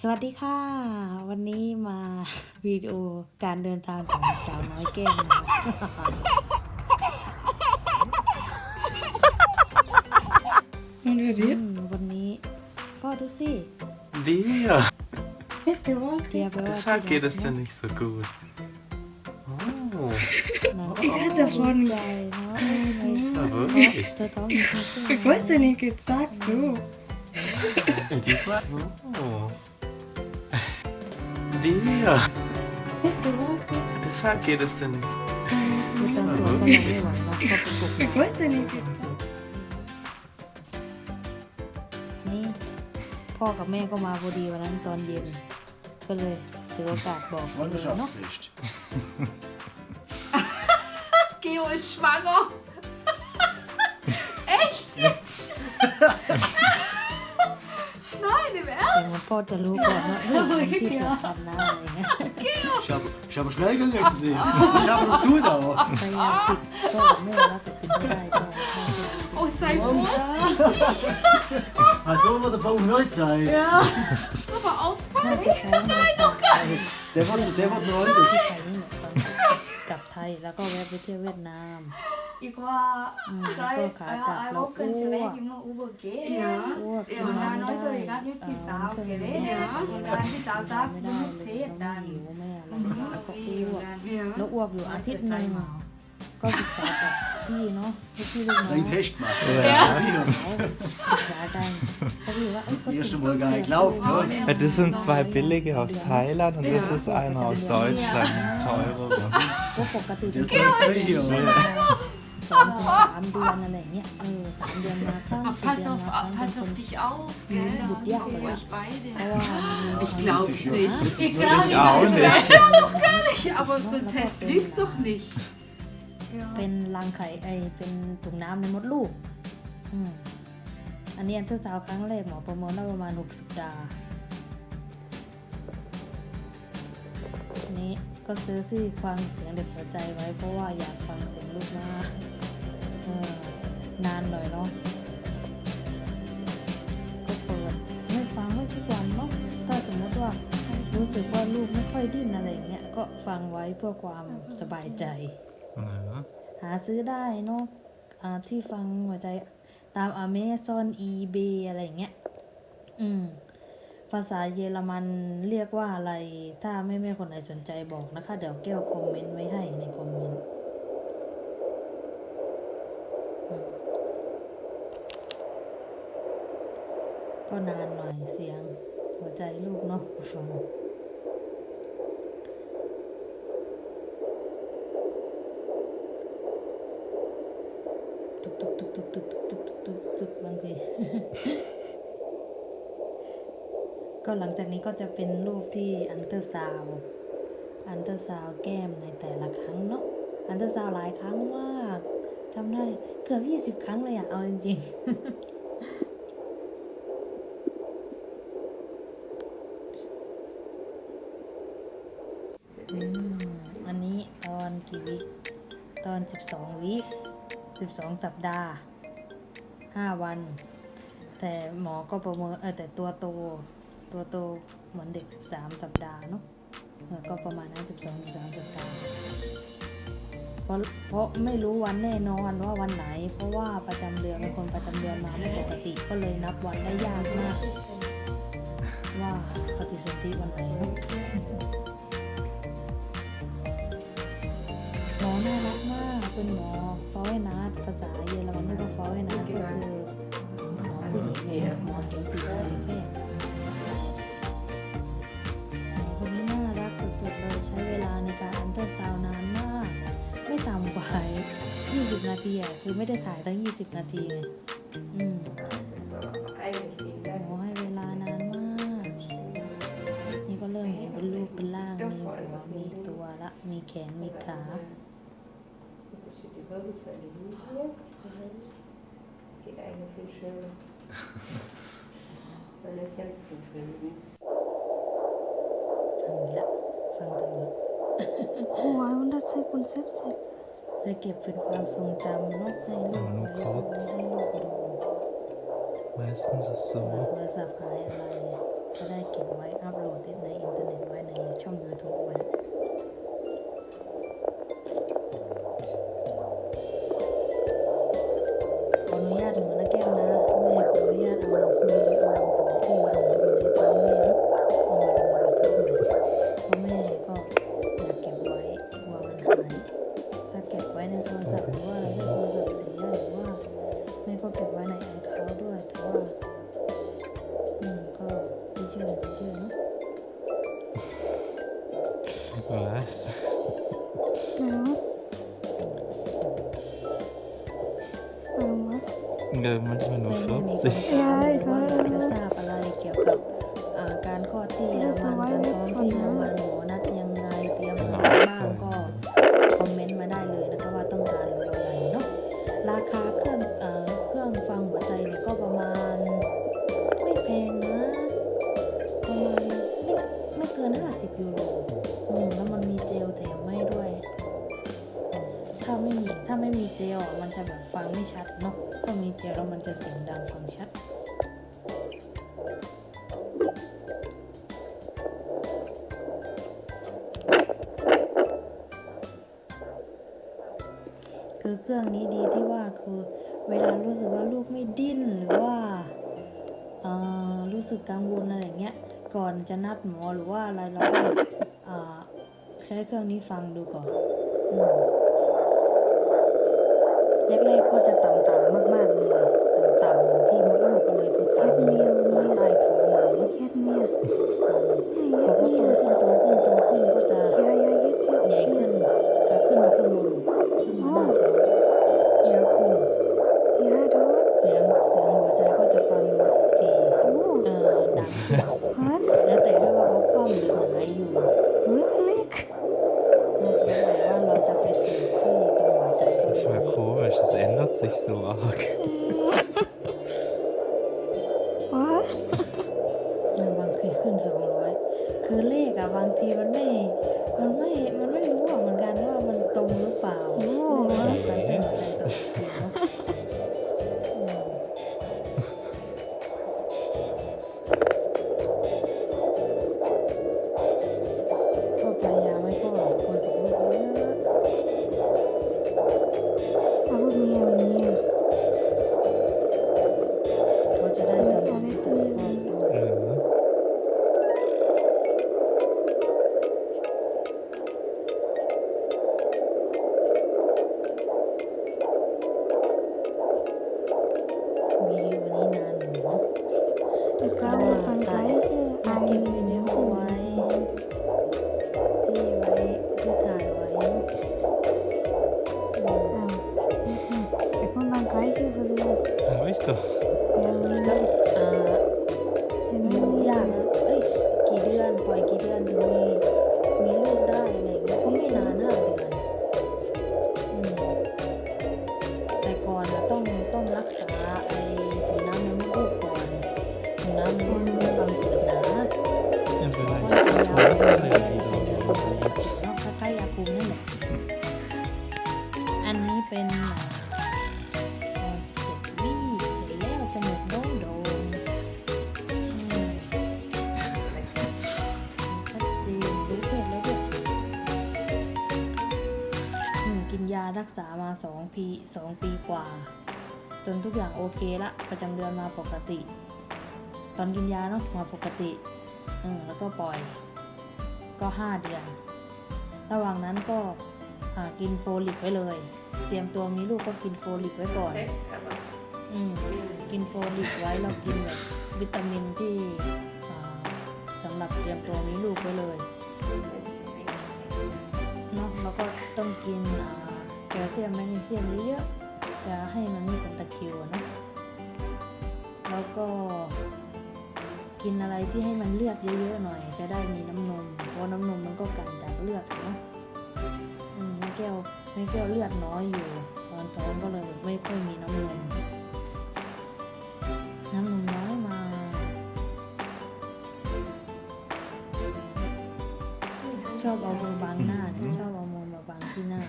สวัสดีค่ะ วันนี้มาวิดีโอการเดินทางของสาวน้อยแก้มนะคะอืมวันนี้พ่อดูสิ Dir, เทียบไปว่า deshalb geht es dir nicht so gut. Oh, หนัง Ich hatte davon- ใจเนาะใน ist ja wirklich. เธอท้องมีคนช่วย Ich weiß ja nicht, jetzt sag so. Diesmal. Oh. Dia! Sen kérdezteni. Köszönjük! นี่พ่อกับแม่ก็มาพอดีวันนั้นตอนเย็น ก็เลยถือโอกาสบอกเลยเนาะ Georg Schwanger! โคตรจะรู้ก่อนว่าเฮ้ยคนที่เกิดทำหน้าอะไรเงี้ย Ich habe ich hab schnell gegessen. Ich habe noch Zudauer. พยายามติดก็ไม่แล้วแต่กินไม่ได้ก็ Oh, sei vorsichtig, Ah, so wird der Bauch neu sein. aber aufpassen. เดี๋ยวพ่อเดี๋ยวพ่อน้อยเดี๋ยว ที่ไทยนี่เหมือนกันกลับไทยแล้วก็แวะไปเที่ยวเวียดนาม qua sai ai bốc cần sẽ lấy nhưng mà uber kế còn ta nói tôi đã biết thì sao kế đấy còn ta thì sao ta cũng biết thế đàn แล้วอ้วกอยู่อาทิตย์หนึงก็ศึกษากับพี่เนาะพี่ลูกน้อง Bringt echt mal. Ja. ศึกษากันก็คือว่าเอ้ย Das erste Mal gar nicht glaubt, oder? Ja, das sind zwei billige aus Thailand und das ist einer aus Deutschland. Teurere. ก็ปกติ Der zeigt mir hier, oder? สองถึงสามเดือนอะไรอย่างเงี้ยเออสามเดือนมาครั้ง Aber สี่ pass เดือน auf, มาครั้ง pass เป็น auf คน dich auf, gell? Ja. Auf euch เพราะ beide. ว่า Ich glaub's nicht. Ich glaube Ich auch nicht. Nicht, aber so ein Test lügt doch nicht. เป็นรังไข่ไอเป็นถุงน้ำในมดลูกอืมอันนี้อันที่สาวครั้งแรกหมอประเมินว่าประมาณหกสัปดาห์อันนี้ ก็ซื้อซี่ฟังเสียงเด็กหัวใจไว้เพราะว่าอยากฟังเสียงลูกมากเออนานหน่อยเนาะก็เปิดไม่ฟังไม่ทุกวันเนาะถ้าสมมติว่ารู้สึกว่าลูกไม่ค่อยดิ้นอะไรอย่างเงี้ยก็ฟังไว้เพื่อความสบายใจ Ja. หาซื้อได้เนาะอ่าที่ฟังหัวใจตาม Amazon eBay อะไรอย่างเงี้ย อืม ภาษาเยอรมันเรียกว่าอะไร ถ้าไม่แม่คนไหนสนใจบอกนะคะ เดี๋ยวแก้วคอมเมนต์ไว้ให้ในคอมเมนต์ก็นานหน่อยเสียง หัวใจลูกเนาะฟังตุกตุกตุกตุกตุกตุกตุกตุกตุกตุกบางที ก็หลังจากนี้ก็จะเป็นรูปที่อันเตอร์ซาวอันเตอร์ซาวแก้มในแต่ละครั้งเนาะอันเตอร์ซาวหลายครั้งมากจำได้เกือบยี่สิบครั้งเลยอะเอาจริงอันนี้ตอนกี่วิตอนสิบสองวิสิบสองสัปดาห์ห้าวัน แต่หมอก็ประเมินเออแต่ตัวโต ตัวโตเหมือนเด็กสิบสามสัปดาห์เนาะก็ประมาณนั้นสิบสองสิบสามสัปดาห์เพราะเพราะไม่รู้วันแน่นอนว่าวันไหน เพราะว่าประจำเดือนเป็นคนประจำเดือนมาไม่ปกติก็เลยนับวันได้ยากมาก ว่าปฏิสนธิวันไหนเนาะหมอน่ารักมากเป็นหมอฟอยนัดภาษาเยอรมันเรียกว่าฟอยนัดก็คือหมอผู้หญิงหมอสูติแพทย์ นาทีอะคือไม่ได้ถ่ายตั้ง20นาทีไงอืมหมอให้เวลานานมาก นี่ก็เริ่มเห็นเป็นรูปเป็นร่าง มีหัวมีตัวละ มีแขน มีขา Die Wirbelsäule hinten jetzt, Hals geht eigentlich viel schöner. Weil nicht ganz zu viel ist. ฟังอีกละฟังตลอด Oh, 176. เลยเก็บเป็นความทรงจำเนาะให้ลูกอ๋อไว้ครับให้ลูกดู Meistens ist es เผื่อ so. โทรศัพท์หายอะไรก็ได้เก็บไว้อัปในอินเทอร์เน็ตไว้ในช่อง YouTube ไว้ Was? นะ Ja, manchmal แม่ nur แม่มี 40. ความสงสัยหรือว่าอยากจะทราบอะไรเกี่ยวกับการข้อที่เยอรมันการท้องที่เยอรมันหมอนัดยังไงเตรียมอะไรบ้างก็ ไม่เกิน50ยูโรอืมแล้วมันมีเจลแถมให้ด้วย ถ้าไม่มีถ้าไม่มีเจลอะมันจะแบบฟังไม่ชัดเนาะถ้ามีเจลแล้วมันจะเสียงดังฟังชัดคือเครื่องนี้ดีที่ว่าคือเวลารู้สึกว่าลูกไม่ดิ้นหรือว่ารู้สึกกังวลอะไรอย่างเงี้ย ก่อนจะนัดหมอหรือว่าอะไรเราก็เอ่อใช้เครื่องนี้ฟังดูก่อนอืมแรกๆก็จะต่ำๆมากๆเลยต่ำๆที่มดลูกเลยคือต่ำมาใต้ท้องเลยเนาะเฮ็ดเมียพอก็โตขึ้นโตขึ้นโตขึ้นก็จะยายาเฮ็ดเฮ็ดใหญ่ขึ้นจะขึ้นมาข้างบนขึ้นมาหน้าท้องเยอะขึ้นยาโดดเสียงเสียงหัวใจก็จะฟังทีโอ้เอ่ อดังขึ้นวัดแล้วแต่ด้วยว่าเขาคล่อมหรือหงายอยู่เฮ้ยเล็กแล้วแต่ว่าเราจะไปถึงที่ตรงหัวใจ Das ist เขา manchmal komisch, es ändert sich so arg. วัดเออบางทีขึ้นสองร้อยคือเลขอะบางทีมันไม่มัน ยารักษามาสองปีสองปีกว่า จนทุกอย่างโอเคละ ประจำเดือนมาปกติ ตอนกินยาเนาะมาปกติอืมแล้วก็ปล่อย ก็ห้าเดือน ระหว่างนั้นก็กินโฟลิกไว้เลย เตรียมตัวมีลูกก็กินโฟลิกไว้ก่อน อืมกินโฟลิกไว้เรากินแบบวิตามินที่สำหรับเตรียมตัวมีลูกไว้เลยเนาะแล้วก็ต้องกินอ่า แคลเซียมแมกนีเซียมเยอะๆจะให้มันไม่เป็นตะคิวนะแล้วก็กินอะไรที่ให้มันเลือดเยอะๆหน่อย จะได้มีน้ำนมเพราะน้ำนมมันก็กันจากเลือดนะแม่แก้วแม่แก้วเลือดน้อยอยู่ตอนท้องก็เลยไม่ค่อยมีน้ำนมน้ำนมน้อยมาชอบเอามือบังหน้าชอบเอามือมาบังที่หน้า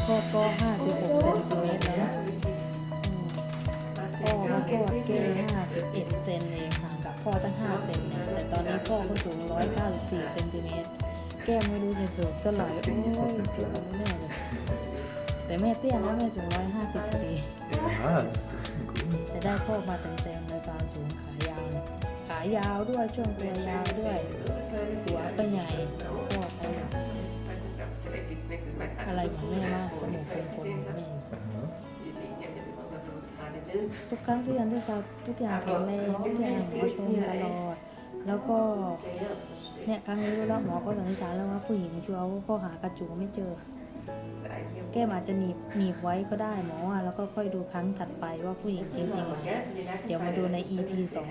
ๆพอตอนคลอดก็ห้าสิบหกเซนติเมตรแล้วนะอืมพ่อเขาคลอดแค่ห้าสิบเอ็ดเซนเองห่างกับพ่อตั้งห้าเซนเองแต่ตอนนี้พ่อก็สูงร้อยเก้าสิบสี่เซนติเมตร แก้มไม่รู้จะสูงเท่าไหร่โอ้ยเจ็บแม่เลยแต่แม่เตี้ยนะแม่สูงร้อยห้าสิบพอดี จะได้พ่อมาเต็มๆในตอนสูงขายาว ขายาวด้วยช่วงตัวยาวด้วย หัวก็ใหญ่พ่อก็ใหญ่ อะไรของแม่มากจมูกเป็นคนของแม่ Aha. Wir liegen ja mit unserem Los gerade wild. ทุกครั้งที่ยันที่เราทุกอย่างแข็งแรงทุกอย่างหมอชมตลอดแล้วก็เนี่ยครั้งนี้รู้แล้วหมอก็สันนิษฐานแล้วว่าผู้หญิงชัวร์ว่าพ่อหากระจูไม่เจอ แก้มอาจจะหนีบหนีบไว้ก็ได้หมอว่าแล้วก็ค่อยดูครั้งถัดไปว่าผู้หญิงจริงๆไหมเดี๋ยวมาดูใน EP สอง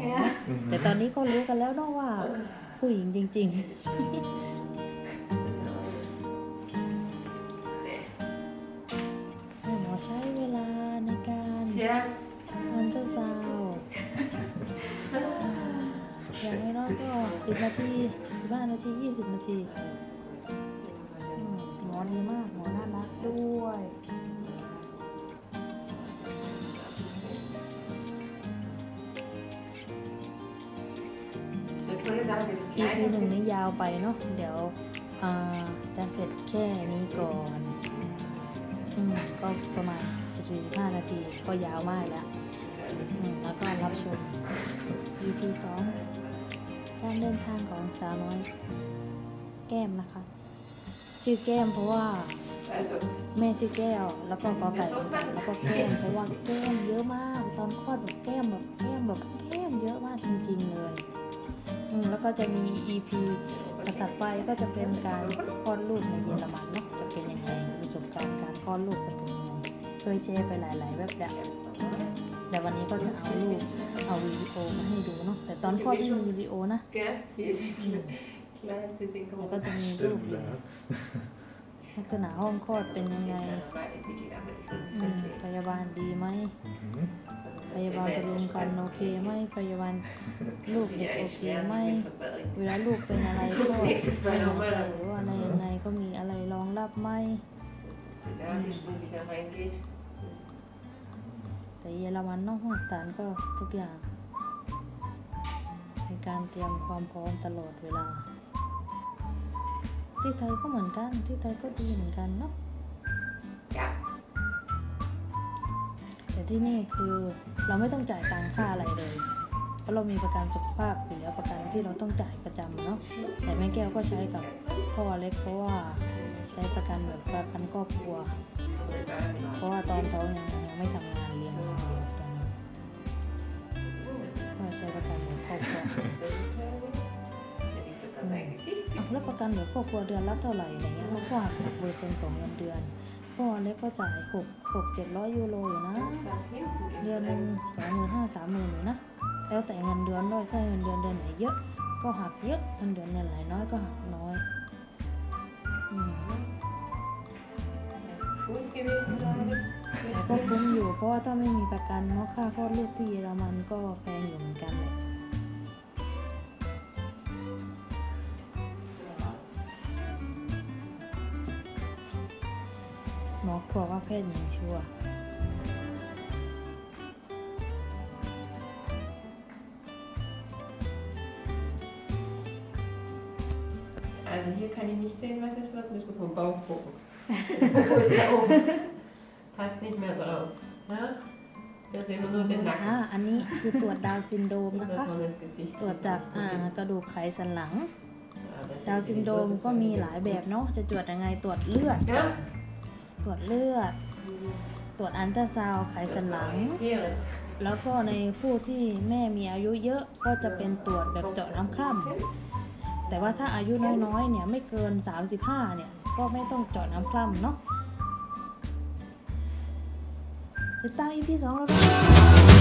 แต่ตอนนี้ก็รู้กันแล้วเนาะว่าผู้หญิงจริง ๆ การ Tja, อันเตอร์ซาวด์อย่างน้อยๆก็สิบนาทีสิบห้านาทียี่สิบนาทีอืมหมอดีมาก หมอน่ารักด้วย eine tolle Sache, das อีพีหนึ่งนี้ยาวไปเนาะเดี๋ยวอ่าจะเสร็จแค่นี้ก่อน อืม ก็ประมาณ 14-15นาทีก็ยาวมากแล้วแล้วก็รับชม EP สองการเดินทางของสาวน้อย แก้มนะคะ ชื่อแก้มเพราะว่าแม่ชื่อแก้ว แล้วก็กอไก่แล้วก็แก้มเพราะว่าแก้มเยอะมาก ตอนคลอดแบบแก้มแบบแก้มแบบแก้มเยอะมากจริงๆเลยอืมแล้วก็จะมี EP ถัดไปก็จะเป็นการคลอดลูกในเยอรมันเนาะจะเป็นยังไงประสบการณ์การคลอดลูกจะเป็น เคยแชร์ไปหลายๆเว็บแล้วแต่วันนี้ก็จะเอาลูกเอาวิดีโอมาให้ดูเนาะแต่ตอนคลอดไม่มีวิดีโอนะ gell, sie sind klein, sie sind แล้ว groß. ก็จะมีรูปอยู่ลักษณะห้องคลอดเป็นยังไงอืมพยาบาลดีไหม Mhm. พยาบาลประลุมกันโอเคไหม พยาบาลลูกเด็กโอเคไหม เวลาลูกเป็นอะไรก็ไม่หายใจหรือว่าอะไรยังไงก็มีอะไรรองรับไหม แต่เยอรมันนอกมาตรฐานก็ทุกอย่างในการเตรียมความพร้อมตลอดเวลา ที่ไทยก็เหมือนกัน ที่ไทยก็ดีเหมือนกันเนาะแต่ที่นี่คือเราไม่ต้องจ่ายตังค่าอะไรเลยเพราะเรามีประกันสุขภาพอยู่แล้วประกันที่เราต้องจ่ายประจำเนาะแต่แม่แก้วก็ใช้กับพ่อเล็กเพราะว่าใช้ประกันแบบประกันครอบครัว เพราะว่าตอนท้องยังยังไม่ทำงานเลี้ยงลูกอยู่ตอนนั้นก็ใช้ประกันแบบครอบครัว der liegt das sein Gesicht. อะแล้วประกันแบบครอบครัวเดือนละเท่าไหร่อะไรเงี้ยเขาก็หักเปอร์เซ็นต์ของเงินเดือนพ่อเล็กก็จ่ายหกหกเจ็ดร้อยยูโรอยู่นะ เดือนหนึ่งสองหมื่นห้าสามหมื่นอยู่นะ แล้วแต่เงินเดือนด้วยถ้าเงินเดือนเดือนไหนเยอะ ก็หักเยอะเงินเดือนเดือนไหนน้อยก็หักน้อยอืม แต่ก็คุ้มอยู่เพราะว่าถ้าไม่มีประกันเนาะค่าคลอดลูกที่เยอรมันก็แพงอยู่เหมือนกันแหละหมอบอกว่าเพศหญิงชั่วร์ Also hier kann ich nicht sehen, was es wird. Müssen vom Bauch gucken. Wo ist der oben? Passt nicht mehr drauf. Ja? Da sehen wir nur den อ่า Nacken. อันนี้คือตรวจดาวน์ซินโดรม Und นะ dass คะ man das Gesicht ตรวจจากอ่ากระดูกไขสันหลัง Ja, das ดาวน์ซินโดรมก็มีหลายแบบเนาะจะตรวจยังไงตรวจเลือด Ja? ตรวจเลือด ตรวจอันตราซาวด์ไขสันหลัง Hier. แล้วก็ในผู้ที่แม่มีอายุเยอะก็จะเป็นตรวจแบบเจาะน้ำคร่ำแต่ว่าถ้าอายุน้อยๆเนี่ยไม่เกิน 35เนี่ย ก็ไม่ต้องเจาะน้ำคร่ำเนาะติดตาม EP 2แล้วด้วย